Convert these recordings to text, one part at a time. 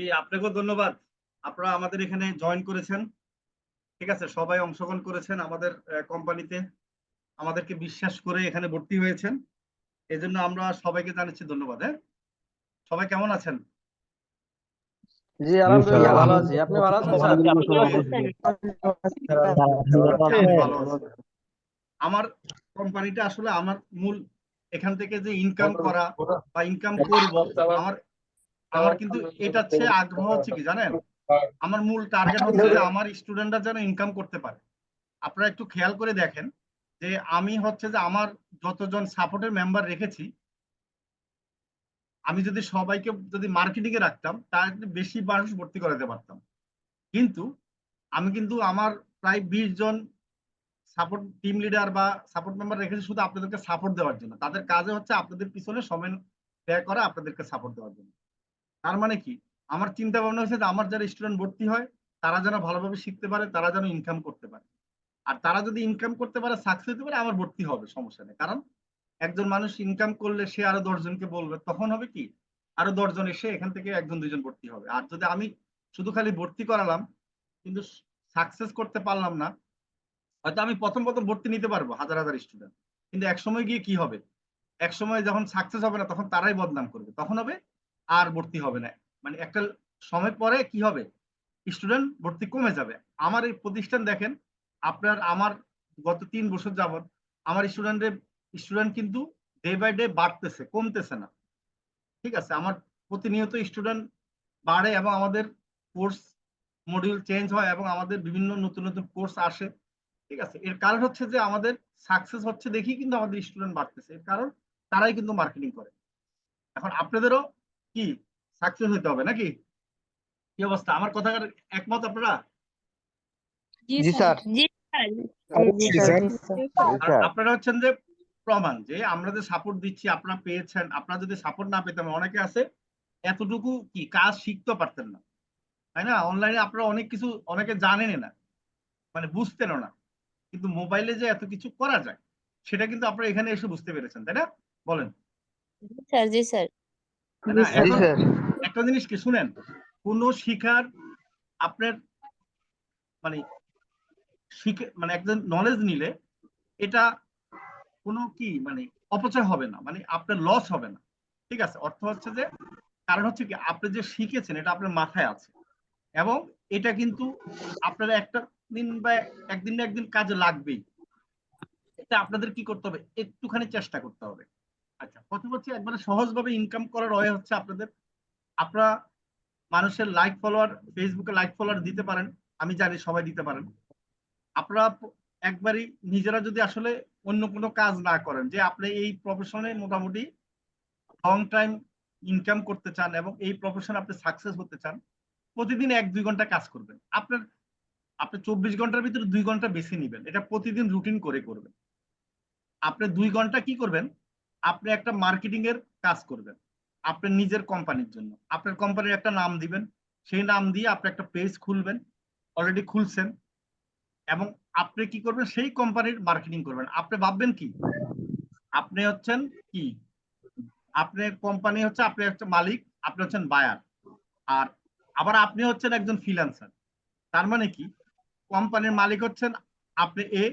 জি আপনাকেও ধন্যবাদ। আপনারা আমাদের এখানে জয়েন করেছেন। ঠিক আছে সবাই অংশগ্রহণ করেছেন আমাদের কোম্পানিতে আমাদেরকে বিশ্বাস করে এখানে ভর্তি হয়েছেন। এই জন্য আমরা সবাইকে জানাচ্ছি ধন্যবাদ হ্যাঁ? সবাই কেমন আছেন? জি আলহামদুলিল্লাহ ভালো আছি। আপনি ভালো আছেন স্যার? ভালো আছি। আমার কোম্পানিটা আসলে আমার মূল এখান থেকে যে ইনকাম করা বা ইনকাম করব আমার আমার কিন্তু এটা হচ্ছে আগ্রহ হচ্ছে কি জানেন? আমার মূল টার্গেট হচ্ছে যে আমার স্টুডেন্টরা যেন ইনকাম করতে পারে। আপনারা একটু খেয়াল করে দেখেন যে আমি হচ্ছে যে আমার যতজন সাপোর্টের মেম্বার রেখেছি আমি যদি সবাইকে যদি মার্কেটিং এ রাখতাম তাহলে বেশি মানুষ ভর্তি করাতে পারতাম। কিন্তু আমি কিন্তু আমার প্রায় বিশ জন সাপোর্ট টিম লিডার বা সাপোর্ট মেম্বার রেখেছি শুধু আপনাদেরকে সাপোর্ট দেওয়ার জন্য। তাদের কাজে হচ্ছে আপনাদের পিছনে সময় ব্যয় করা আপনাদেরকে সাপোর্ট দেওয়ার জন্য। তার মানে কি? আমার চিন্তা ভাবনা হচ্ছে যে আমার যারা স্টুডেন্ট ভর্তি হয়, তারা যেন ভালোভাবে শিখতে পারে, তারা যেন ইনকাম করতে পারে। আর তারা যদি ইনকাম করতে পারে সাকসেস হতে পারে, আমার ভর্তি হবে, সমস্যা নেই। কারণ একজন মানুষ ইনকাম করলে সে আরও দশজনকে বলবে, তখন হবে কি? আরও দশজন এসে এখান থেকে একজন, দুইজন ভর্তি হবে। আর যদি আমি শুধু খালি ভর্তি করালাম, কিন্তু সাকসেস করতে পারলাম না, হয়তো আমি প্রথম প্রথম ভর্তি নিতে পারব, হাজার হাজার স্টুডেন্ট কিন্তু এক সময় গিয়ে কি হবে? এক সময় যখন সাকসেস হবে না, তখন তারাই বদনাম করবে। তখন হবে আর ভর্তি হবে না। মানে একটা সময় পরে কি হবে? স্টুডেন্ট ভর্তি কমে যাবে। আমার এই প্রতিষ্ঠান দেখেন, আপনার আমার গত তিন বছর যাবত আমার স্টুডেন্টের স্টুডেন্ট কিন্তু ডে বাই ডে বাড়তেছে, কমতেছে না। ঠিক আছে? আমার প্রতিনিয়ত স্টুডেন্ট বাড়ে এবং আমাদের কোর্স মডিউল চেঞ্জ হয় এবং আমাদের বিভিন্ন নতুন নতুন কোর্স আসে। ঠিক আছে? এর কারণ হচ্ছে যে আমাদের সাকসেস হচ্ছে দেখি কিন্তু আমাদের স্টুডেন্ট বাড়তেছে। এর কারণ তারাই কিন্তু মার্কেটিং করে। এখন আপনাদেরও কি? সাকসেস হতে হবে নাকি? কি অবস্থা? আমার কথা একমত আপনারা? জি স্যার। জি স্যার। আপনারা হচ্ছেন যে প্রমাণ যে আমরা যে সাপোর্ট দিচ্ছি আপনারা পেয়েছেন আপনারা যদি সাপোর্ট না পেতাম অনেকে আছে এতটুকু কি কাজ শিখতে পারতেন না। তাই না? অনলাইনে আপনারা অনেক কিছু অনেকে জানেন না মানে বুঝতেনও না। কিন্তু মোবাইলে যে এত কিছু করা যায় সেটা কিন্তু আপনারা এখানে এসে বুঝতে পেরেছেন তাই না? বলেন। স্যার জি স্যার। একটা জিনিস কি শুনেন কোন শিখার আপনার মানে শিখে মানে একজন নলেজ নিলে এটা কোনো কি মানে অপচয় হবে না মানে আপনার লস হবে না। ঠিক আছে? অর্থ হচ্ছে যে কারণ হচ্ছে কি আপনি যে শিখেছেন এটা আপনার মাথায় আছে। এবং এটা কিন্তু আপনার একটা দিন বা একদিন না একদিন কাজে লাগবেই। এটা আপনাদের কি করতে হবে? একটুখানি চেষ্টা করতে হবে। আচ্ছা প্রথম হচ্ছে একবারে সহজভাবে ইনকাম করার ওয়ে হচ্ছে আপনাদের। আপনারা মানুষের লাইক ফলোয়ার ফেসবুকে লাইক ফলোয়ার দিতে পারেন, আমি জানি সবাই দিতে পারেন। আপনারা একবারই নিজেরা যদি আসলে অন্য কোনো কাজ না করেন, যে আপনি এই প্রফেশনে মোটামুটি লং টাইম ইনকাম করতে চান এবং এই প্রফেশনে আপনি সাকসেস হতে চান, প্রতিদিন এক দুই ঘণ্টা কাজ করবেন। আপনার, আপনি চব্বিশ ঘণ্টার ভিতরে দুই ঘণ্টা বেশি নিবেন। এটা প্রতিদিন রুটিন করে করবেন। আপনি দুই ঘণ্টা কি করবেন? আপনি একটা মার্কেটিং এর কাজ করবেন। আপনার নিজের কোম্পানির জন্য। আপনার কোম্পানির একটা নাম দিবেন। সেই নাম দিয়ে আপনি একটা পেজ খুলবেন অলরেডি খুলছেন এবং আপনি কি করবেন? সেই কোম্পানির মার্কেটিং করবেন। আপনি ভাববেন কি? আপনি হচ্ছেন কি? আপনি কোম্পানি হচ্ছে আপনি একটা মালিক, আপনি হচ্ছেন বায়ার আর আবার আপনি হচ্ছেন একজন ফ্রিল্যান্সার তার মানে কি? কোম্পানির মালিক হচ্ছেন আপনি এ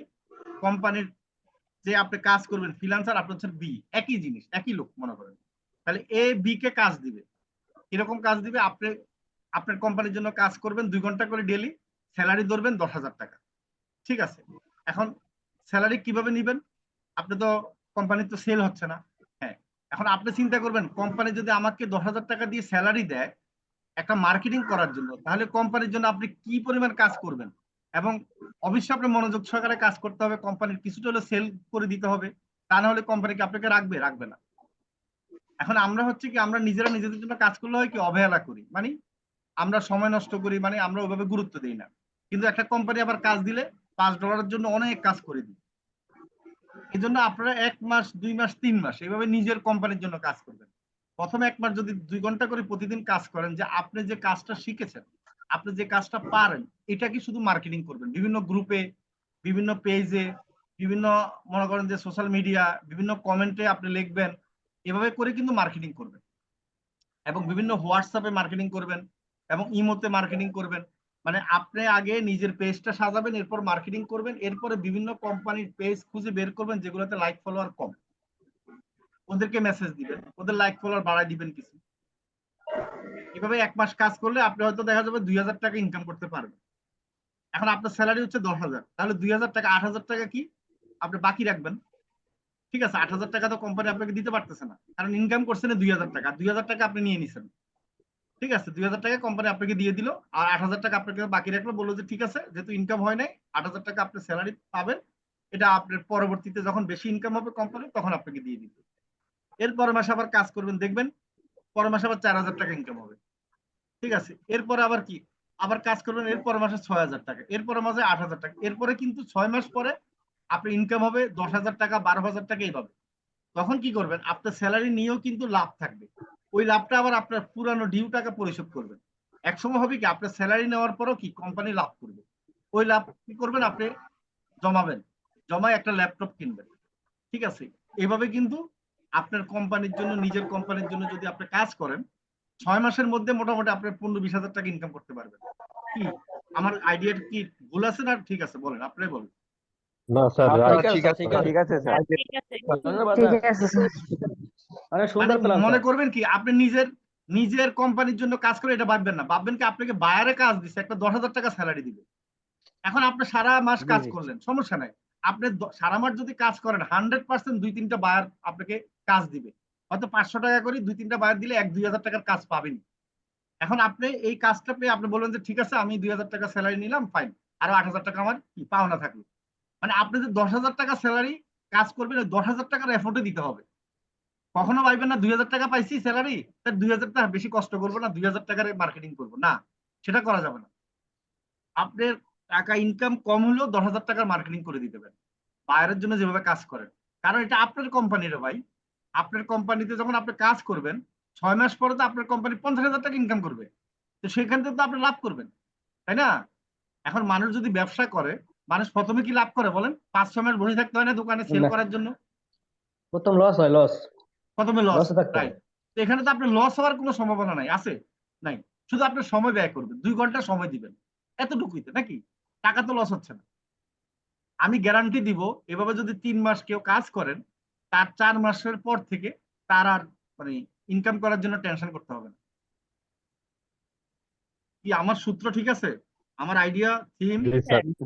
কোম্পানির যে আপনি কাজ করবেন ফ্রিল্যান্সার আপনি হচ্ছেন বি একই জিনিস, একই লোক, মনে করেন। তাহলে এ বি কে কাজ দিবে। কীরকম কাজ দিবে? আপনি, আপনার কোম্পানির জন্য কাজ করবেন দুই ঘণ্টা করে ডেলি স্যালারি ধরবেন দশ হাজার টাকা। ঠিক আছে? এখন স্যালারি কীভাবে নিবেন? আপনি তো কোম্পানির তো সেল হচ্ছে না। হ্যাঁ এখন আপনি চিন্তা করবেন কোম্পানি যদি আমাকে দশ হাজার টাকা দিয়ে স্যালারি দেয়, একটা মার্কেটিং করার জন্য, তাহলে কোম্পানির জন্য আপনি কি পরিমাণ কাজ করবেন? এবং অবশ্যই আপনার মনোযোগ সহকারে কাজ করতে হবে কোম্পানির কিছুটা হলে সেল করে দিতে হবে, তা না হলে কোম্পানি কি আপনাকে রাখবে রাখবে না। এখন আমরা হচ্ছে কি, আমরা নিজেরা নিজেদের জন্য কাজ করলে হয় কি, অবহেলা করি। মানে আমরা সময় নষ্ট করি মানে আমরা ওইভাবে গুরুত্ব দিই না। কিন্তু একটা কোম্পানি আবার কাজ দিলে পাঁচ ডলারের জন্য অনেক কাজ করে দিই। এই জন্য আপনারা এক মাস, দুই মাস, তিন মাস এইভাবে নিজের কোম্পানির জন্য কাজ করবেন। প্রথমে এক মাস যদি দুই ঘণ্টা করে প্রতিদিন কাজ করেন যে আপনি যে কাজটা শিখেছেন আপনি যে কাজটা পারেন, এটা কি শুধু মার্কেটিং করবেন? বিভিন্ন গ্রুপে বিভিন্ন পেজে বিভিন্ন মনে করেন যে সোশ্যাল মিডিয়া বিভিন্ন কমেন্টে আপনি লিখবেন, এভাবে করে কিন্তু মার্কেটিং করবেন। এবং বিভিন্ন হোয়াটসঅ্যাপে মার্কেটিং করবেন, এবং ইমোতে মার্কেটিং করবেন। মানে আপনি আগে নিজের পেজটা সাজাবেন, এরপর মার্কেটিং করবেন, এরপরে বিভিন্ন কোম্পানির পেজ খুঁজে বের করবেন, যেগুলোতে লাইক ফলোয়ার কম। ওদেরকে মেসেজ দিবেন, ওদের লাইক ফলোয়ার বাড়ায় দিবেন কিছু। এভাবে এক মাস কাজ করলে আপনি হয়তো দেখা যাবে দুই হাজার টাকা ইনকাম করতে পারবেন। এখন আপনার স্যালারি হচ্ছে দশ হাজার। তাহলে দুই হাজার টাকা, আট হাজার টাকা কি আপনি বাকি রাখবেন। ঠিক আছে, আট হাজার টাকা তো কোম্পানি আপনাকে দিতে পারতেছে না। কারণ ইনকাম করছেন দুই হাজার টাকা। দুই হাজার টাকা আপনি নিয়ে নিছেন। ঠিক আছে, দুই হাজার টাকা কোম্পানি আপনাকে দিয়ে দিল। আর আট হাজার টাকা আপনাকে বাকি রাখল, বলল যে ঠিক আছে, যেহেতু ইনকাম হয় নাই, আট হাজার টাকা আপনি স্যালারি পাবেন। এটা আপনার পরবর্তীতে যখন বেশি ইনকাম হবে কোম্পানি তখন আপনাকে দিয়ে দিবে। এর পরের মাসে আবার কাজ করবেন, দেখবেন পরের মাসে আবার চার হাজার টাকা ইনকাম হবে। ঠিক আছে? এরপরে আবার কি? আবার কাজ করবেন, এরপর মাসে ছয় হাজার টাকা এরপরের মাসে আট হাজার টাকা, এরপরে কিন্তু ছয় মাস পরে আপনার ইনকাম হবে দশ হাজার টাকা, বারো হাজার টাকা এইভাবে তখন কি করবেন? আপনার স্যালারি নিয়েও কিন্তু লাভ থাকবে। ওই লাভটা আবার আপনার পুরানো ডিউ টাকা পরিশোধ করবেন। এক সময় হবে কি? আপনার স্যালারি নেওয়ার পরও কি? কোম্পানি লাভ করবে। ওই লাভ কি করবেন আপনি? জমাবেন। জমায় একটা ল্যাপটপ কিনবেন। ঠিক আছে? এইভাবে কিন্তু আপনার কোম্পানির জন্য, নিজের কোম্পানির জন্য যদি আপনি কাজ করেন ছয় মাসের মধ্যে মোটামুটি আপনি পনেরো বিশ হাজার টাকা ইনকাম করতে পারবেন। কি? আমার আইডিয়া কি ভুল আছে না ঠিক আছে? বলেন আপনি বলেন। না স্যার ঠিক আছে, ঠিক আছে। ঠিক আছে। স্যার। ঠিক আছে। স্যার। অনেক মানে সুন্দর প্ল্যান মনে করবেন কি? আপনি নিজের নিজের কোম্পানির জন্য কাজ করে এটা ভাববেন না। ভাববেন কি আপনাকে বায়ারে কাজ দিচ্ছে একটা দশ হাজার টাকা স্যালারি দিবে। এখন আপনি সারা মাস কাজ করলেন সমস্যা নাই। আপনি সারা মাস যদি কাজ করেন হান্ড্রেড পার্সেন্ট দুই তিনটা বায়ার আপনাকে কাজ দিবে। হয়তো পাঁচশো টাকা করে দুই তিনটা বায়ার দিলে এক দুই হাজার টাকার কাজ পাবেন। এখন আপনি এই কাজটা পেয়ে আপনি বলবেন যে, ঠিক আছে, আমি দুই হাজার টাকা স্যালারি নিলাম ফাইন আরও আট হাজার টাকা আমার পাওনা থাকল? মানে আপনি যে দশ হাজার টাকা স্যালারি কাজ করবেন, ওই দশ হাজার টাকার এফোর্টে দিতে হবে। কখনো ভাববেন না, দুই হাজার টাকা পাইছি স্যালারি তার দুই হাজার টাকা বেশি কষ্ট করব না, দুই হাজার টাকার মার্কেটিং করব। না, সেটা করা যাবে না। আপনার টাকা ইনকাম কম হলেও দশ হাজার টাকার মার্কেটিং করে দিতে পারেন। বাইরের জন্য যেভাবে কাজ করেন। কারণ এটা আপনার কোম্পানির ভাই। আপনার কোম্পানিতে যখন আপনি কাজ করবেন ছয় মাস পরে তো আপনার কোম্পানি পঞ্চাশ হাজার টাকা ইনকাম করবে। তো সেখান থেকে তো আপনি লাভ করবেন তাই না? এখন মানুষ যদি ব্যবসা করে মানুষ প্রথমে কি লাভ করে বলেন? পাঁচ ছয় মাস বসে থাকতে হয় না দোকানে সেল করার জন্য? প্রথম লস হয় লস প্রথমে লস রাইট তো এখানে তো আপনার লস হওয়ার কোনো সম্ভাবনা নাই আছে? নাই। শুধু আপনার সময় ব্যয় করবেন দুই ঘণ্টা সময় দিবেন। এতটুকুই তো নাকি? টাকা তো লস হচ্ছে না। আমি গ্যারান্টি দিব এভাবে যদি তিন মাস কেউ কাজ করেন তার চার মাসের পর থেকে তার আর মানে ইনকাম করার জন্য টেনশন করতে হবে না। কি আমার সূত্র ঠিক আছে? আমার আইডিয়া থিম জি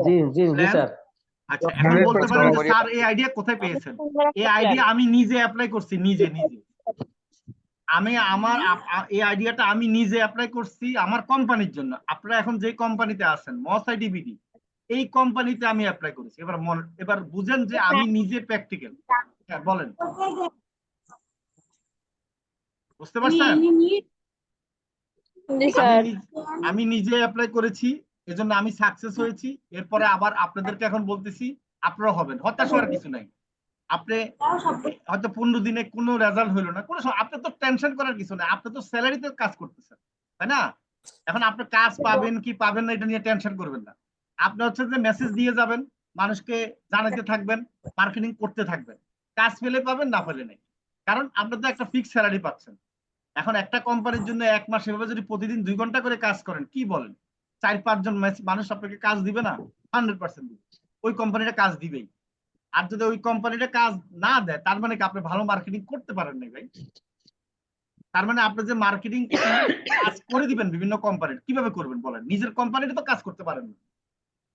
জি জি জি স্যার। আচ্ছা এখন বলতে পারেন যে স্যার এই আইডিয়া কোথায় পেয়েছেন? এই আইডিয়া আমি নিজে অ্যাপ্লাই করছি নিজে নিজে। আমি আমার এই আইডিয়াটা আমি নিজে অ্যাপ্লাই করছি আমার কোম্পানির জন্য। আপনারা এখন যে কোম্পানিতে আছেন মসাই ডিবিডি এই কোম্পানিতে আমি অ্যাপ্লাই করেছি। এবার মনে এবার বুঝেন যে আমি নিজে প্র্যাকটিক্যাল হ্যাঁ বলেন। বুঝতে পারছেন? আমি স্যার। নিজ- আমি নিজে অ্যাপ্লাই করেছি এজন্য আমি সাকসেস হয়েছি। এরপরে আবার আপনাদেরকে এখন বলতেছি আপনারা হবেন। হতাশ হওয়ার কিছু নাই। আপনি হয়তো পনেরো দিনে কোনো রেজাল্ট হইল না। কোনো আপনি তো টেনশন করার কিছু নাই। আপনি তো স্যালারিতে কাজ করতেছেন তাই না? এখন আপনি কাজ পাবেন কি পাবেন না এটা নিয়ে টেনশন করবেন না। আপনি হচ্ছে যে মেসেজ দিয়ে যাবেন মানুষকে জানাতে থাকবেন মার্কেটিং করতে থাকবেন। কাজ পেলে পাবেন, না পেলে নেই। কারণ আপনি তো একটা ফিক্স স্যালারি পাচ্ছেন। এখন একটা কোম্পানির জন্য এক মাস এভাবে যদি প্রতিদিন দুই ঘণ্টা করে কাজ করেন, কি বলেন? চার পাঁচজন মানুষ আপনাকে কাজ দিবে না? হান্ড্রেড পার্সেন্ট দিবে। ওই কোম্পানিটা কাজ দিবেই। আর যদি ওই কোম্পানিটা কাজ না দেয়, তার মানে কি আপনি ভালো মার্কেটিং করতে পারেন না ভাই? তার মানে আপনি যে মার্কেটিং কাজ করে দিবেন বিভিন্ন কোম্পানির কীভাবে করবেন বলেন? নিজের কোম্পানিটা তো কাজ করতে পারেন না।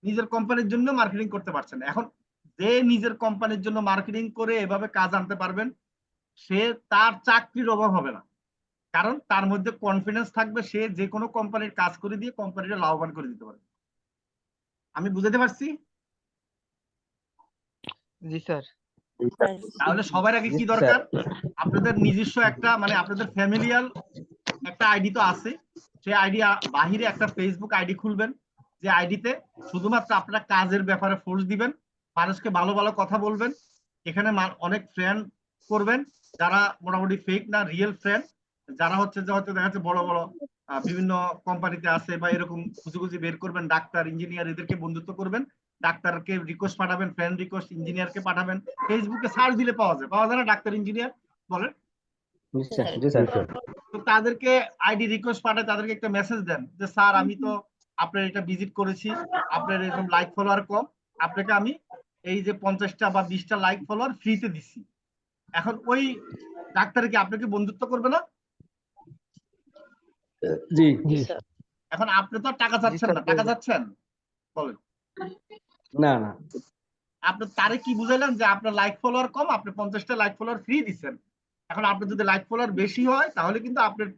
নিজের কোম্পানির জন্য মার্কেটিং করতে পারছেন এখন যে নিজের কোম্পানির জন্য মার্কেটিং করে এভাবে কাজ আনতে পারবেন সে তার চাকরির অভাব হবে না। কারণ তার মধ্যে কনফিডেন্স থাকবে সে যে কোনো কোম্পানির কাজ করে দিয়ে কোম্পানিটা লাভবান করে দিতে পারে আমি বুঝাতে পারছি? জি স্যার। তাহলে সবার আগে কি দরকার? আপনাদের নিজস্ব একটা মানে আপনাদের ফ্যামিলিয়াল একটা আইডি তো আছে। সেই আইডি বাহিরে একটা ফেসবুক আইডি খুলবেন যে আইডিতে শুধুমাত্র আপনারা কাজের ব্যাপারে ফোর্স দিবেন। মানুষকে ভালো ভালো কথা বলবেন। এখানে অনেক ফ্রেন্ড করবেন যারা মোটামুটি ফেক না রিয়েল ফ্রেন্ড যারা হচ্ছে যে হয়তো দেখা যাচ্ছে বড় বড় বিভিন্ন কোম্পানিতে আছে বা এরকম খুঁজে খুঁজে বের করবেন ডাক্তার ইঞ্জিনিয়ার এদেরকে বন্ধুত্ব করবেন। ডাক্তারকে রিকোয়েস্ট পাঠাবেন ফ্রেন্ড রিকোয়েস্ট ইঞ্জিনিয়ারকে পাঠাবেন। ফেসবুকে সার্চ দিলে পাওয়া যায়। পাওয়া যায় না ডাক্তার ইঞ্জিনিয়ার বলেন। জি স্যার জি স্যার তো তো তাদেরকে আইডি রিকোয়েস্ট পাঠায় তাদেরকে একটা মেসেজ দেন যে স্যার আমি তো আপনার এটা ভিজিট করেছি। আপনার এরকম লাইক ফলোয়ার কম। আপনাকে আমি এই যে পঞ্চাশটা বা বিশটা লাইক ফলোয়ার ফ্রিতে দিচ্ছি এখন ওই ডাক্তার কি আপনাকে বন্ধুত্ব করবে না? জি জি। এখন আপনি তো টাকা চাচ্ছেন না। টাকা চাচ্ছেন? বলেন। না না। আপনি তারে কি বুঝাইলেন যে আপনার লাইক ফলোয়ার কম আপনি পঞ্চাশটা লাইক ফলোয়ার ফ্রি দিচ্ছেন এখন আপনার যদি লাইক ফলোয়ার বেশি হয় তাহলে কিন্তু আপনার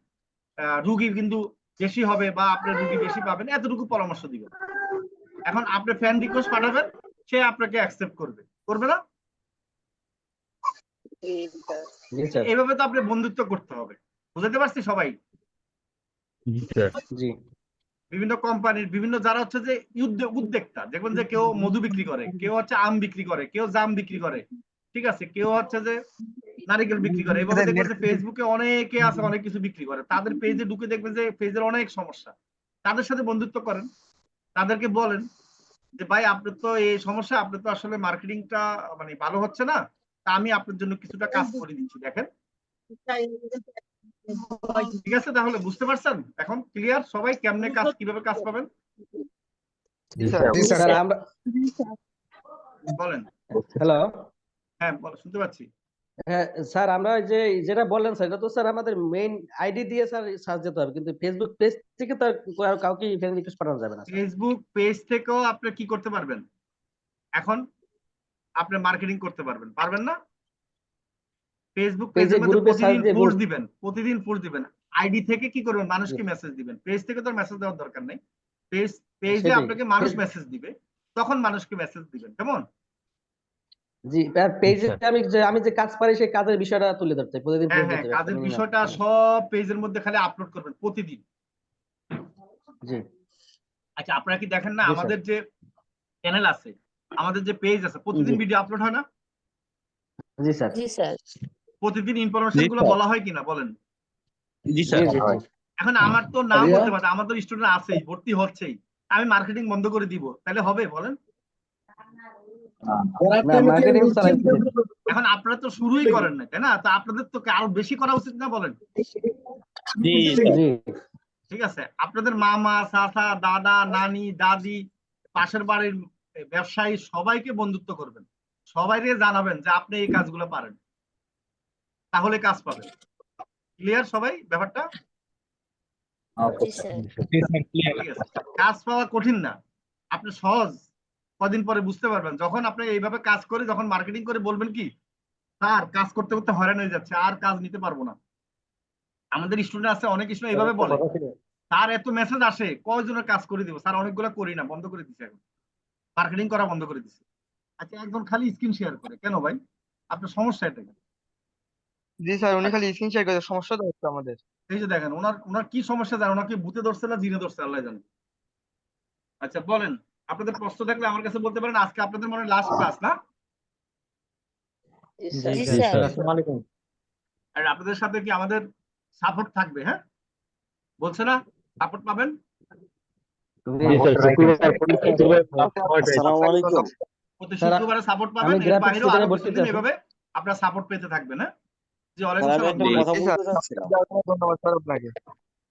আহ, রুগী কিন্তু বেশি হবে বা আপনার রুগী বেশি পাবেন। এতটুকু পরামর্শ দিবেন। এখন আপনি ফ্যান রিকোয়েস্ট পাঠাবেন। সে আপনাকে অ্যাকসেপ্ট করবে। করবে না? এইভাবে তো আপনি বন্ধুত্ব করতে হবে। বুঝাতে পারছি সবাই? জি বিভিন্ন কোম্পানির বিভিন্ন যারা হচ্ছে যে উদ্যে- উদ্যোক্তা দেখবেন যে কেউ মধু বিক্রি করে কেউ হচ্ছে আম বিক্রি করে কেউ জাম বিক্রি করে ঠিক আছে? কেউ হচ্ছে যে নারিকেল বিক্রি করে। এভাবে দেখবেন যে ফেসবুকে অনেকে আছে অনেক কিছু বিক্রি করে। তাদের পেজে ঢুকে দেখবেন যে পেজের অনেক সমস্যা। তাদের সাথে বন্ধুত্ব করেন তাদেরকে বলেন যে ভাই আপনার তো এই সমস্যা আপনার তো আসলে মার্কেটিংটা মানে ভালো হচ্ছে না তা আমি আপনার জন্য কিছুটা কাজ করে দিচ্ছি দেখেন। ঠিক আছে তাহলে বুঝতে পারছেন? এখন ক্লিয়ার সবাই কেমনে কাজ কীভাবে কাজ পাবেন? বলেন। হ্যালো হ্যাঁ বল- শুনতে পাচ্ছি। হ্যাঁ স্যার আমরা যে যেটা বললেন স্যার এটা তো স্যার আমাদের মেইন আইডি দিয়ে স্যার সার্চ যেতে হবে কিন্তু ফেসবুক পেজ থেকে তো আর কাউকে ফ্রেন্ড রিকোয়েস্ট পাঠানো যাবে না ফেসবুক পেজ থেকেও আপনি কি করতে পারবেন? এখন আপনি মার্কেটিং করতে পারবেন পারবেন না? ফেসবুক search প্রতিদিন পোস্ট দিবেন প্রতিদিন পোস্ট দিবেন। আইডি থেকে কি করবেন? মানুষকে মেসেজ দিবেন। পেজ থেকে তো মেসেজ দেওয়ার দরকার নেই। পেজ পেজে আপনাকে মানুষ মেসেজ দিবে। তখন মানুষকে মেসেজ দিবেন কেমন? জি পেজে আমি যে আমি যে কাজ পারি সেই কাজের বিষয়টা তুলে ধরতে প্রতিদিন হ্যাঁ হ্যাঁ কাজের বিষয়টা সব পেজের মধ্যে খালি আপলোড করবেন প্রতিদিন। জি। আচ্ছা আপনারা কি দেখেন না আমাদের যে চ্যানেল আছে আমাদের যে পেজ আছে প্রতিদিন। ভিডিও আপলোড হয় না? জি স্যার। জি স্যার। প্রতিদিন ইনফরমেশনগুলো বলা হয় কিনা বলেন। জি স্যার। এখন আমার তো নাম বলতে পারে তো স্টুডেন্ট আছেই ভর্তি হচ্ছেই আমি মার্কেটিং বন্ধ করে দিব তাহলে হবে বলেন। এখন আপনারা তো শুরুই করেন না তাই না? তো আপনাদের তো আরও বেশি করা উচিত না বলেন? ঠিক আছে। আপনাদের মামা চাচা দাদা নানি দাদি পাশের বাড়ির ব্যবসায়ী সবাইকে বন্ধুত্ব করবেন। সবাইকে জানাবেন যে আপনি এই কাজগুলো পারেন। তাহলে কাজ পাবেন। ক্লিয়ার সবাই ব্যাপারটা? আছে। কাজ পাওয়া কঠিন না। আপনি সহজ। কদিন পরে বুঝতে পারবেন। যখন আপনি এইভাবে কাজ করে যখন মার্কেটিং করে বলবেন কি স্যার কাজ করতে করতে হয়রান হয়ে যাচ্ছে আর কাজ নিতে পারব না। আমাদের স্টুডেন্ট আছে অনেক স্টুডেন্ট এইভাবে বলে স্যার এত মেসেজ আসে কয়জনের কাজ করে দিব? স্যার অনেকগুলো করি না বন্ধ করে দিছে এখন। মার্কেটিং করা বন্ধ করে দিছে। আচ্ছা একজন খালি স্ক্রিন শেয়ার করে। কেন ভাই? আপনার সমস্যা এটা কি? জি স্যার উনি খালি স্ক্রিন শেয়ার করে সমস্যা তো হচ্ছে আমাদের। এই যে দেখেন ওনার ওনার কি সমস্যা জানেন? ওনাকে বুতে ধরছে না জিনে ধরছে আল্লাহ জানে। আচ্ছা বলেন। আপনাদের প্রশ্ন থাকলে আমার কাছে বলতে পারেন আজকে আপনাদের মনে লাস্ট ক্লাস না? জি স্যার। আসসালামু আলাইকুম। আর আপনাদের সাথে কি আমাদের সাপোর্ট থাকবে হ্যাঁ? বলছে না? সাপোর্ট পাবেন? আসসালামু প্রতি শুক্রবারে সাপোর্ট পাবেন এর বাইরেও আরও কিছুদিন এভাবে আপনারা সাপোর্ট পেতে থাকবেন হ্যাঁ? জি ওয়ালাইকুম ধন্যবাদ স্যার আপনাকে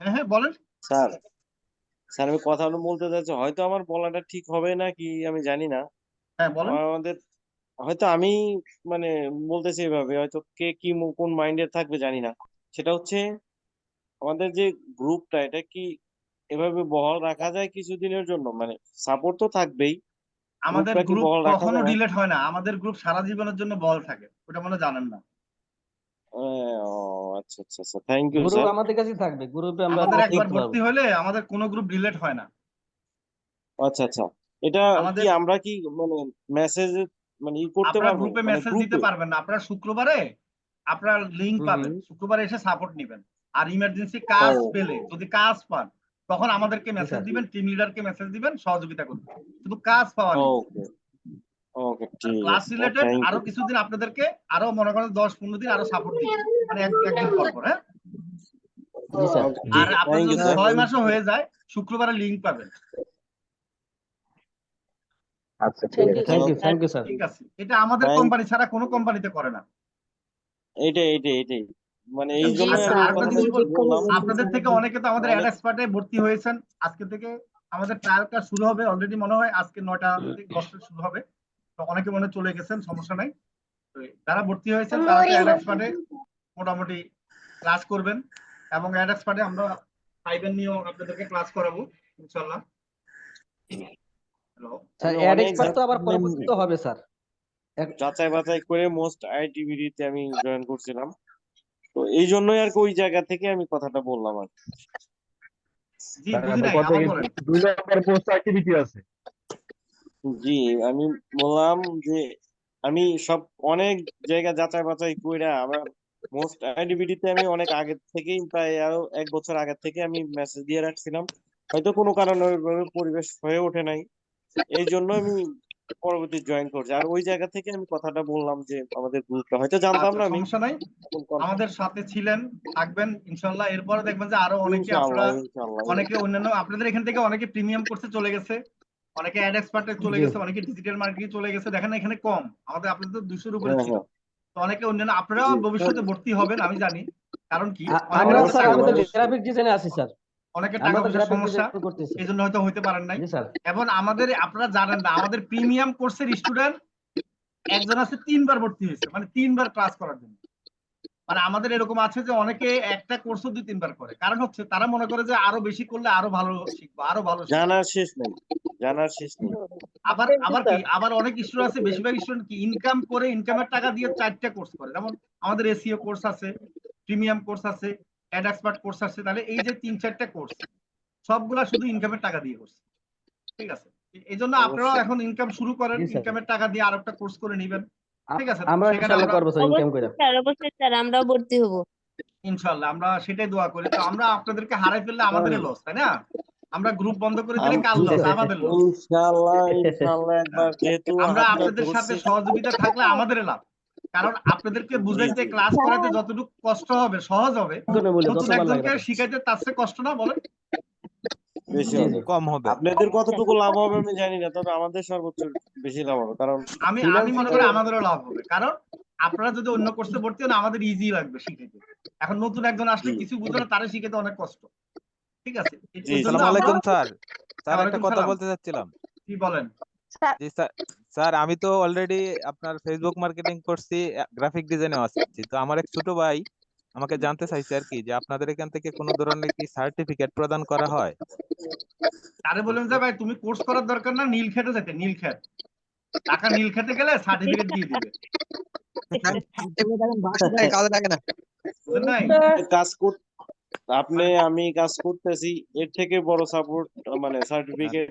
হ্যাঁ হ্যাঁ বলেন। স্যার স্যার আমি কথা বলতে চাচ্ছি হয়তো আমার বলাটা ঠিক হবে না কি আমি জানি না। হ্যাঁ বলেন। আমাদের হয়তো আমি মানে বলতেছি এভাবে হয়তো কে কি কোন মাইন্ডে থাকবে জানি না। সেটা হচ্ছে আমাদের যে গ্রুপটা এটা কি এভাবে বহাল রাখা যায় কিছুদিনের জন্য? মানে সাপোর্ট তো থাকবেই। আমাদের গ্রুপ কখনো? ডিলেট হয় না। আমাদের গ্রুপ সারা জীবনের জন্য বল থাকে। ওটা মনে জানেন না। আচ্ছা আচ্ছা আচ্ছা থ্যাংক ইউ গ্রুপ স্যার আমাদের কাছেই থাকবে। গ্রুপে আমরা আমাদের একবার ভর্তি হলে আমাদের কোনো গ্রুপ ডিলেট হয় না। আচ্ছা আচ্ছা এটা আমাদের- কি আমরা কি মানে মেসেজ মানে ই করতে আপনারা পারব? গ্রুপে মানে মেসেজ দিতে পারবেন না। আপনারা শুক্রবারে আপনার লিংক হুম, পাবেন। শুক্রবারে এসে সাপোর্ট নেবেন। আর ইমার্জেন্সি কাজ ও। পেলে যদি কাজ পান তখন আমাদেরকে মেসেজ দিবেন টিম লিডারকে মেসেজ দিবেন সহযোগিতা করবেন। শুধু কাজ পাওয়া নেই। ওকে ক্লাস রিলেটেড আরও কিছুদিন আপনাদেরকে আরও মনে করেন দশ পনেরো দিন আরও সাপোর্ট মানে একদিন পর পর হ্যাঁ? আর আপনার যদি ছয় মাসও হয়ে যায় শুক্রবারে লিংক পাবেন। Thank you thank you thank you sir ঠিক আছে। এটা আমাদের কোম্পানি ছাড়া কোনো কোম্পানিতে করে না। মানে এই বলব, বললাম। আপনাদের থেকে অনেকে তো আমাদের অ্যাড এক্সপার্টে ভর্তি হয়েছেন। আজকে থেকে আমাদের ট্রায়াল ক্লাস শুরু হবে। অলরেডি মনে হয় আজকে নয়টা থেকে দশটা শুরু হবে। অনেকে মনে চলে গেছেন সমস্যা নাই। তো যারা ভর্তি হয়েছেন তারা অ্যাড এক্সপার্টে মোটামুটি ক্লাস করবেন এবং অ্যাড এক্সপার্টে আমরা ফাইভের নিয়েও আপনাদেরকে ক্লাস করাবো ইনশাল্লাহ হ্যালো স্যার অ্যাড এক্সপার্ট তো আবার মানে- হবে স্যার যাচাই বাছাই করে মোস্ট আমি জয়েন করছিলাম। তো এই জন্যই আর কি ওই জায়গা থেকে আমি কথাটা বললাম আর দুই নম্বর পোস্ট অ্যাক্টিভিটি আছে। জি আমি বললাম যে আমি সব অনেক জায়গা যাচাই বাছাই কইরা আমার মোস্ট আইডিবিডিতে আমি অনেক আগে থেকেই প্রায় আরও এক বছর আগে থেকে আমি মেসেজ দিয়ে রাখছিলাম। হয়তো কোনো কারণে ওইভাবে পরিবেশ হয়ে ওঠে নাই। এই জন্য আমি পরবর্তী জয়েন করছি। আর ওই জায়গা থেকে আমি কথাটা বললাম যে আমাদের গ্রুপটা হয়তো জানতাম আচ্ছা, না আমি। সমস্যা নাই। আমাদের সাথে ছিলেন থাকবেন ইনশাল্লাহ এরপরে দেখবেন যে আরও অনেকে ইনশাআল্লাহ আপনারা অনেকে অন্যান্য আপনাদের এখান থেকে অনেকে প্রিমিয়াম কোর্সে চলে গেছে। অনেকে অ্যাড এক্সপার্টে চলে গেছে অনেকে ডিজিটাল মার্কেটিং চলে গেছে দেখেন এখানে কম। আমাদের আপনাদের তো দুশোর উপরে হ্যাঁ, ছিল। হ্যাঁ। তো অনেকে অন্যান্য আপনারাও ভবিষ্যতে ভর্তি হবেন আমি জানি। কারণ কি? গ্রাফিক ডিজাইনে আছি স্যার। অনেকের টাকা পয়সার সমস্যা এই জন্য হয়তো হইতে পারেন নাই। এবং আমাদের আপনারা জানেন না আমাদের প্রিমিয়াম কোর্সের স্টুডেন্ট একজন আছে তিনবার ভর্তি হয়েছে মানে তিনবার ক্লাস করার জন্য। মানে আমাদের এরকম আছে যে অনেকে একটা কোর্সও দুই তিনবার করে। কারণ হচ্ছে তারা মনে করে যে আরও বেশি করলে আরও ভালো শিখব আরও ভালো জানার শেষ নেই জানার শেষ নেই। আবার আবার কি? আবার অনেক স্টুডেন্ট আছে বেশিরভাগ স্টুডেন্ট কি? ইনকাম করে ইনকামের টাকা দিয়ে চারটা কোর্স করে। যেমন আমাদের এসিও কোর্স আছে প্রিমিয়াম কোর্স আছে অ্যাড এক্সপার্ট কোর্স আছে তাহলে এই যে তিন চারটা কোর্স সবগুলা শুধু ইনকামের টাকা দিয়ে করছে। ঠিক আছে? এই জন্য আপনারাও এখন ইনকাম শুরু করেন ইনকামের টাকা দিয়ে আর একটা কোর্স করে নেবেন। আমরা ইনশাআল্লাহ আমরা- স্যার ইনকাম করে। স্যার অবশ্যই স্যার আমরাও ভর্তি হব। ইনশাল্লাহ আমরা সেটাই দোয়া করি। তো আমরা আপনাদেরকে হারাই ফেললে আমাদের লস তাই না? আমরা গ্রুপ বন্ধ করে দিলে কাল লস আমাদের লস ইনশাআল্লাহ ইনশাআল্লাহ একবার যেহেতু আমরা আপনাদের সাথে সহযোগিতা থাকলে আমাদের লাভ। কারণ আপনাদেরকে বুঝাইতে ক্লাস করাতে যতটুকু কষ্ট হবে সহজ হবে। নতুন একজনকে শিখাইতে তার চেয়ে কষ্ট না বলেন। বেশি হবে কম হবে। আপনাদের কতটুকু লাভ হবে আমি জানি না তবে আমাদের সর্বোচ্চ বেশি লাভ হবে কারণ আমি আমি মনে করি আমাদেরও লাভ হবে কারণ আপনারা যদি অন্য কোর্সে ভর্তি হন আমাদের ইজি লাগবে শিখাইতে এখন নতুন একজন আসলে কিছু বুঝে না তারা শিখাইতে অনেক কষ্ট। ঠিক আছে? এই জি, সালাম আলাইকুম স্যার। স্যার একটা কথা বলতে চাচ্ছিলাম। কি বলেন। জি স্যার স্যার আমি তো অলরেডি আপনার ফেসবুক মার্কেটিং করছি গ্রাফিক ডিজাইনে আছি। তো আমার এক ছোট ভাই আমাকে জানতে চাইছে আর কি যে আপনাদের এখান থেকে কোনো ধরনের কি সার্টিফিকেট প্রদান করা হয়? তারে বললাম যে ভাই তুমি কোর্স করার দরকার না নীল খেতে যেতে নীল খেত। টাকা নীল খেতে গেলে সার্টিফিকেট দিয়ে দিবে। কাজে লাগে না। কাজ কর আপনি আমি কাজ করতেছি এর থেকে বড় সাপোর্ট মানে সার্টিফিকেট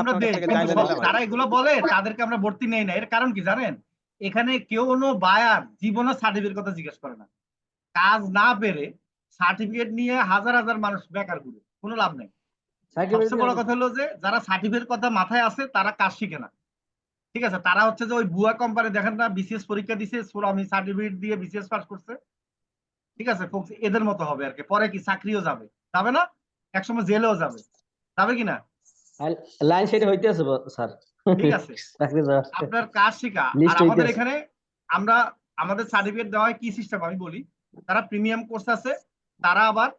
আমরা দেই আর যারা এগুলো বলে তাদেরকে আমরা ভর্তি নেই না। এর কারণ কি জানেন? এখানে কেউ কোনো বায়ার জীবনে সার্টিফিকেট কথা জিজ্ঞেস করে না। কাজ না পেরে সার্টিফিকেট নিয়ে হাজার হাজার মানুষ বেকার ঘুরে কোনো লাভ নেই। সবচেয়ে বড় কথা হলো যে যারা সার্টিফিকেট কথা মাথায় আছে তারা কাজ শিখে না। ঠিক আছে তারা হচ্ছে যে ওই বুয়া কোম্পানি দেখেন না বিসিএস পরীক্ষা দিছে আমি সার্টিফিকেট দিয়ে বিসিএস পাস করছে। ঠিক আছে এদের মতো হবে আর কি। পরে কি চাকরিও যাবে। যাবে না? একসময় জেলেও যাবে। যাবে কি না? লাইন সেটা হইতে আছে স্যার। ঠিক আছে। আপনার কাজ শেখা। আর আমাদের এখানে আমরা আমাদের সার্টিফিকেট দেওয়া হয় কি সিস্টেম আমি বলি? তারা প্রিমিয়াম কোর্স আছে তারা আবার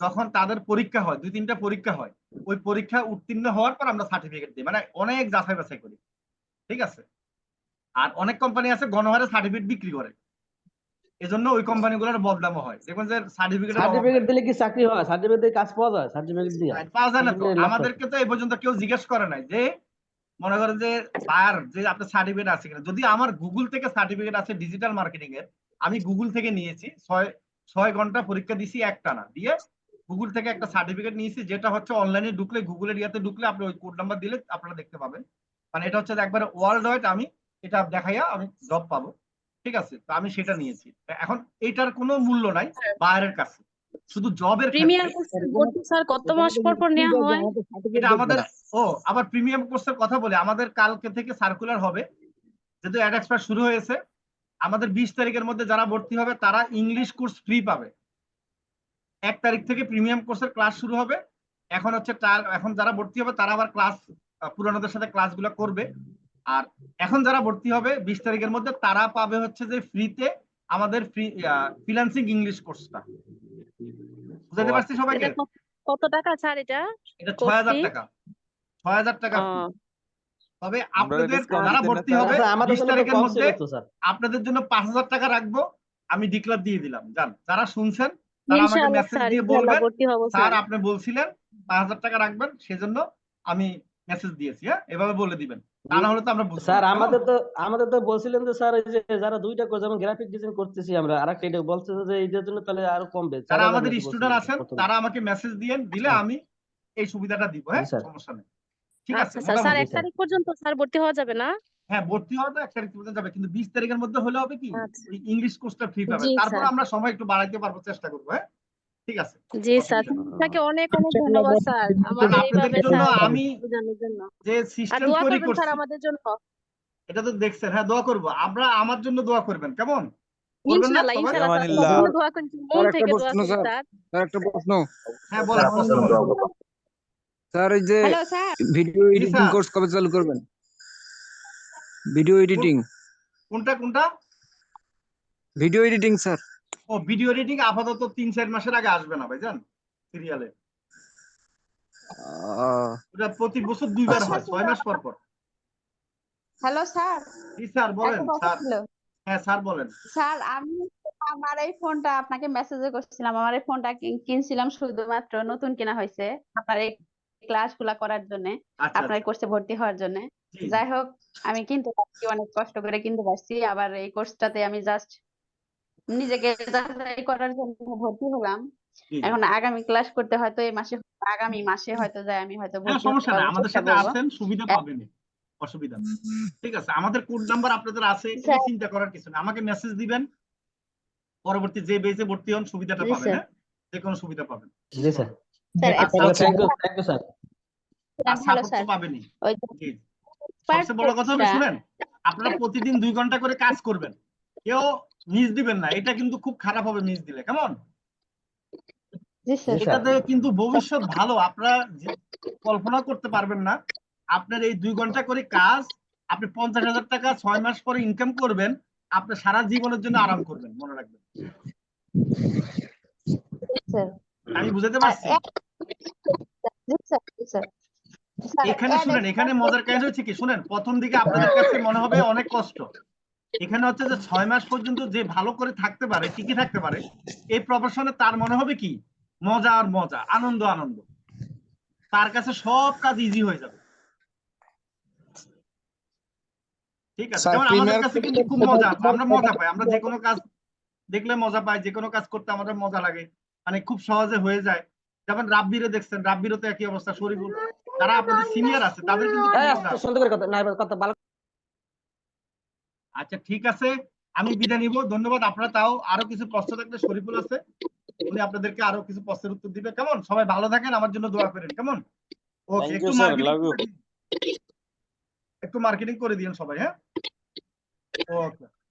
যখন তাদের পরীক্ষা হয় দুই তিনটা পরীক্ষা হয় ওই পরীক্ষা উত্তীর্ণ হওয়ার পর আমরা সার্টিফিকেট দিই মানে অনেক যাচাই বাছাই করি ঠিক আছে? আর অনেক কোম্পানি আছে গণহারে সার্টিফিকেট বিক্রি করে এজন্য ওই কোম্পানিগুলোর বদনামও হয়। দেখবেন যে সার্টিফিকেট সার্টিফিকেট দিলে কি চাকরি হয়? সার্টিফিকেট দিয়ে কাজ পাওয়া যায়? সার্টিফিকেট দিয়ে? পাওয়া যায় না তো। আমাদেরকে তো এই পর্যন্ত কেউ জিজ্ঞেস করে নাই যে মনে করেন যে বায়ার যে আপনার সার্টিফিকেট আছে কিনা? যদি আমার গুগল থেকে সার্টিফিকেট আছে ডিজিটাল মার্কেটিং এর আমি গুগল থেকে নিয়েছি। ছয় ছয় ঘণ্টা পরীক্ষা দিছি একটা না দিয়ে গুগল থেকে একটা সার্টিফিকেট নিয়েছি যেটা হচ্ছে অনলাইনে ঢুকলে গুগলের ইয়াতে ঢুকলে আপনি ওই কোড নাম্বার দিলে আপনারা দেখতে পাবেন। মানে এটা হচ্ছে একবারে ওয়ার্ল্ড ওয়াইড আমি এটা দেখাইয়া আমি জব পাবো। ঠিক আছে? তো আমি সেটা নিয়েছি। এখন এটার কোনো মূল্য নাই বাইরের কাছে। শুধু জবের স্যার কত মাস পর পর নেওয়া হয়? এটা আমাদের ও আবার প্রিমিয়াম কোর্সের কথা বলে। আমাদের কালকে থেকে সার্কুলার হবে। যেহেতু অ্যাড এক্সপার্ট শুরু হয়েছে আমাদের বিশ তারিখের মধ্যে যারা ভর্তি হবে তারা ইংলিশ কোর্স ফ্রি পাবে। এক তারিখ থেকে প্রিমিয়াম কোর্সের ক্লাস শুরু হবে। এখন হচ্ছে এখন যারা ভর্তি হবে তারা আবার ক্লাস পুরানোদের সাথে ক্লাসগুলো করবে। আর এখন যারা ভর্তি হবে বিশ তারিখের মধ্যে তারা পাবে হচ্ছে যে ফ্রিতে আমাদের ফ্রি ফ্রিল্যান্সিং ইংলিশ কোর্সটা বুঝাতে পারছি সবাইকে? কত- টাকা স্যার এটা? এটা ছয় হাজার টাকা। ছয় হাজার টাকা। তবে আপনাদের যারা ভর্তি হবে। আচ্ছা, আমাদের বিশ জন্য তারিখের মধ্যে আপনাদের জন্য পাঁচ হাজার টাকা রাখব। আমি ডিক্লার দিয়ে দিলাম। জান যারা শুনছেন তারা আমাকে মেসেজ দিয়ে বলবেন। স্যার। আপনি বলছিলেন পাঁচ হাজার টাকা রাখবেন সেজন্য আমি মেসেজ দিয়েছি হ্যাঁ? এভাবে বলে দিবেন। তা না হলে তো আমরা স্যার আমাদের তো আমাদের তো বলছিলেন যে স্যার এই যে যারা দুইটা কোর্স যেমন গ্রাফিক ডিজাইন করতেছি আমরা আরেকটা এটা বলছে যে এইটার জন্য তাহলে আরও কমবে। যারা আমাদের স্টুডেন্ট আছেন তারা আমাকে মেসেজ দিয়ে দিলে হ্যাঁ। আমি এই সুবিধাটা দিব হ্যাঁ? সমস্যা নেই। ঠিক আছে আচ্ছা স্যার স্যার তারিখ পর্যন্ত স্যার ভর্তি হওয়া যাবে না? হ্যাঁ ভর্তি হওয়া তো এক তারিখ পর্যন্ত যাবে কিন্তু বিশ তারিখের মধ্যে হলে হবে কি? আচ্ছা। ইংলিশ কোর্সটা ফ্রি পাবে। তারপর আমরা সময় একটু বাড়াইতে পারব চেষ্টা করব হ্যাঁ? ঠিক আছে জি স্যার। আপনাকে অনেক অনেক ধন্যবাদ স্যার। আমাদের এইভাবে আমি যে সিস্টেম তৈরি করছি স্যার আমাদের জন্য। এটা তো দেখছেন হ্যাঁ দোয়া করব। আমরা আমার জন্য দোয়া করবেন কেমন? করবেন ইনশাআল্লাহ। ইনশাআল্লাহ স্যার। দোয়া মন একটা থেকে দোয়া প্রশ্ন, স্যার। স্যার। স্যার। একটা প্রশ্ন। হ্যাঁ বলেন। স্যার এই যে ভিডিও এডিটিং কোর্স কবে চালু করবেন? ভিডিও এডিটিং কোনটা কোনটা? ভিডিও এডিটিং স্যার ও ভিডিও এডিটিং আপাতত তিন চার মাসের আগে আসবে না ভাইজান সিরিয়ালে ওটা প্রতি বছর দুইবার হয় ছয় মাস পর পর। হ্যালো স্যার জি স্যার বলেন স্যার হ্যাঁ স্যার বলেন। স্যার আমি আমার এই ফোনটা আপনাকে মেসেজে করছিলাম। আমার এই ফোনটা কিন- কিনছিলাম শুধুমাত্র নতুন কেনা হয়েছে। আপনার এই ক্লাসগুলা করার জন্য আচ্ছা আপনার কোর্সে ভর্তি হওয়ার জন্য। যাই হোক আমি কিনতে পারছি অনেক কষ্ট করে কিনতে পারছি আবার এই কোর্সটাতে আমি জাস্ট নিজেকে যাচাই করার জন্য ভর্তি হলাম। এখন আগামী ক্লাস করতে হয়তো এই মাসে আগামী মাসে হয়তো যাই আমি হয়তো হ্যাঁ ভর্তি সমস্যা নেই আমাদের সাথে আসেন সুবিধা পাবেন অসুবিধা নেই। ঠিক আছে আমাদের কোড নাম্বার আপনাদের আছে চিন্তা করার কিছু নেই। আমাকে মেসেজ দিবেন পরবর্তী যে বেজে ভর্তি হন সুবিধাটা পাবেন হ্যাঁ? যে কোনো সুবিধা পাবেন। জি স্যার স্যার আর একটা support thank you thank you sir ভালো স্যার। পাবেনই। ওই যে জি সবচেয়ে বড় কথা হলো শুনেন আপনারা প্রতিদিন দুই ঘণ্টা করে কাজ করবেন। কেউ মিস দিবেন না। এটা কিন্তু খুব খারাপ হবে মিস দিলে কেমন। এটাতে কিন্তু ভবিষ্যৎ ভালো। আপনারা কল্পনা করতে পারবেন না আপনার এই দুই ঘণ্টা করে কাজ আপনি পঞ্চাশ হাজার টাকা ছয় মাস পরে ইনকাম করবেন আপনি সারা জীবনের জন্য আরাম করবেন মনে রাখবেন। স্যার। আমি বুঝাতে পারছি? এখানে শুনেন এখানে মজার কাহিনী হচ্ছে কি? শুনেন প্রথম দিকে আপনাদের কাছে মনে হবে অনেক কষ্ট। এখানে হচ্ছে যে ছয় মাস পর্যন্ত যে ভালো করে থাকতে পারে টিকে থাকতে পারে এই প্রফেশনে তার মনে হবে কি? মজা আর মজা আনন্দ আনন্দ। তার কাছে সব কাজ ইজি হয়ে যাবে। ঠিক আছে যেমন আমাদের কাছে কিন্তু খুব মজা আমরা মজা পাই। আমরা যে কোনো কাজ দেখলে মজা পাই যে কোনো কাজ করতে আমাদের মজা লাগে। মানে খুব সহজে হয়ে যায়। যেমন রাব্বিরে দেখছেন রাব্বিরও তো একই অবস্থা শরীফুল। যারা আপনাদের সিনিয়র আছে তাদের কিন্তু আচ্ছা ঠিক আছে আমি বিদায় নিব। ধন্যবাদ আপনারা তাও আরও কিছু প্রশ্ন থাকলে শরীফুল আছে। উনি আপনাদেরকে আরও কিছু প্রশ্নের উত্তর দিবে। কেমন? সবাই ভালো থাকেন আমার জন্য দোয়া করেন। কেমন? ওকে একটু মার্কেটিং একটু মার্কেটিং করে দিন সবাই হ্যাঁ? ওকে